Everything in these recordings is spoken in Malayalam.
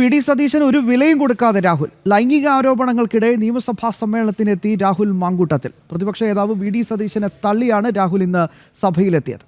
പി ഡി സതീശൻ ഒരു വിലയും കൊടുക്കാതെ രാഹുൽ. ലൈംഗിക ആരോപണങ്ങൾക്കിടെ നിയമസഭാ സമ്മേളനത്തിനെത്തി രാഹുൽ മാങ്കൂട്ടത്തിൽ. പ്രതിപക്ഷ നേതാവ് വി ഡി സതീശനെ തള്ളിയാണ് രാഹുൽ ഇന്ന് സഭയിലെത്തിയത്.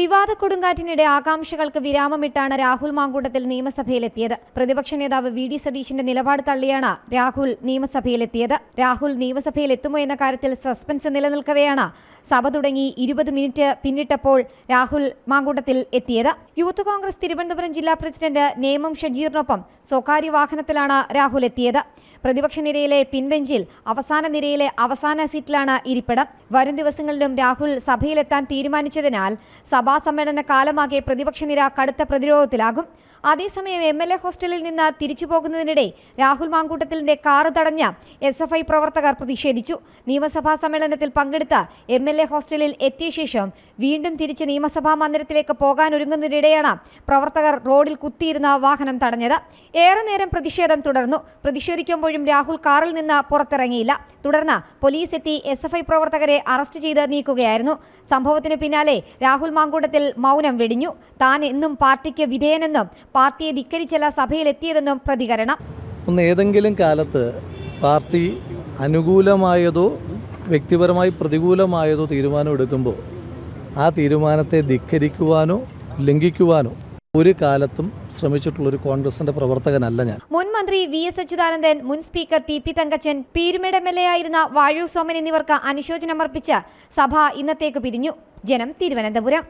വിവാദ കൊടുങ്കാറ്റിനിടെ ആകാംക്ഷകൾക്ക് വിരാമമിട്ടാണ് രാഹുൽ മാങ്കൂട്ടത്തിൽ നിയമസഭയിലെത്തിയത്. പ്രതിപക്ഷ നേതാവ് വി ഡി സതീശിന്റെ നിലപാട് തള്ളിയാണ് രാഹുൽ നിയമസഭയിലെത്തിയത്. രാഹുൽ നിയമസഭയിൽ എത്തുമോ എന്ന കാര്യത്തിൽ സസ്പെൻസ് നിലനിൽക്കവെയാണ് സഭ തുടങ്ങി ഇരുപത് മിനിറ്റ് പിന്നിട്ടപ്പോൾ രാഹുൽ മാങ്കൂട്ടത്തിൽ എത്തിയത്. യൂത്ത് കോൺഗ്രസ് തിരുവനന്തപുരം ജില്ലാ പ്രസിഡന്റ് നേമം ഷജീറിനൊപ്പം സ്വകാര്യ വാഹനത്തിലാണ് രാഹുൽ എത്തിയത്. പ്രതിപക്ഷ നിരയിലെ പിൻബെഞ്ചിൽ അവസാന നിരയിലെ അവസാന സീറ്റിലാണ് ഇരിപ്പിടം. വരും ദിവസങ്ങളിലും രാഹുൽ സഭയിലെത്താൻ തീരുമാനിച്ചതിനാൽ സഭാ സമ്മേളന കാലമാകെ പ്രതിപക്ഷ നിര കടുത്ത പ്രതിരോധത്തിലാകും. അതേസമയം എം എൽ എ ഹോസ്റ്റലിൽ നിന്ന് തിരിച്ചു പോകുന്നതിനിടെ രാഹുൽ മാങ്കൂട്ടത്തിലിന്റെ കാറ് തടഞ്ഞ എസ് എഫ് ഐ പ്രവർത്തകർ പ്രതിഷേധിച്ചു. നിയമസഭാ സമ്മേളനത്തിൽ പങ്കെടുത്ത എം എൽ എ ഹോസ്റ്റലിൽ എത്തിയ ശേഷം വീണ്ടും തിരിച്ച് നിയമസഭാ മന്ദിരത്തിലേക്ക് പോകാനൊരുങ്ങുന്നതിനിടെയാണ് പ്രവർത്തകർ റോഡിൽ കുത്തിയിരുന്ന വാഹനം തടഞ്ഞത്. ഏറെ നേരം പ്രതിഷേധം തുടർന്നു. പ്രതിഷേധിക്കുമ്പോഴും രാഹുൽ കാറിൽ നിന്ന് പുറത്തിറങ്ങിയില്ല. തുടർന്ന് പോലീസ് എത്തി എസ് പ്രവർത്തകരെ അറസ്റ്റ് ചെയ്ത് നീക്കുകയായിരുന്നു. സംഭവത്തിന് പിന്നാലെ രാഹുൽ മാങ്കൂട്ടത്തിൽ മൗനം വെടിഞ്ഞു. താൻ എന്നും പാർട്ടിക്ക് വിധേയനെന്നും പാർട്ടിയെ ധിക്കരിച്ചല്ല സഭയിലെത്തിയതെന്നും പ്രതികരണം. ഒന്ന് ഏതെങ്കിലും കാലത്ത് പാർട്ടി അനുകൂലമായതോ വ്യക്തിപരമായി പ്രതികൂലമായതോ തീരുമാനം എടുക്കുമ്പോൾ ആ തീരുമാനത്തെ ധിക്കരിക്കുവാനോ ലംഘിക്കുവാനോ ഒരു കാലത്തും ശ്രമിച്ചിട്ടുള്ള ഒരു കോൺഗ്രസിന്റെ പ്രവർത്തകനല്ല ഞാൻ. മുൻ മന്ത്രി വി എസ് അച്യുതാനന്ദൻ മുൻ speaker P P Thankachan Peermade M L A ആയിരുന്ന വാഴൂർ സോമൻ എന്നിവർക്ക് അനുശോചനമർപ്പിച്ച് സഭ ഇന്നത്തേക്ക് പിരിഞ്ഞു. ജനം തിരുവനന്തപുരം.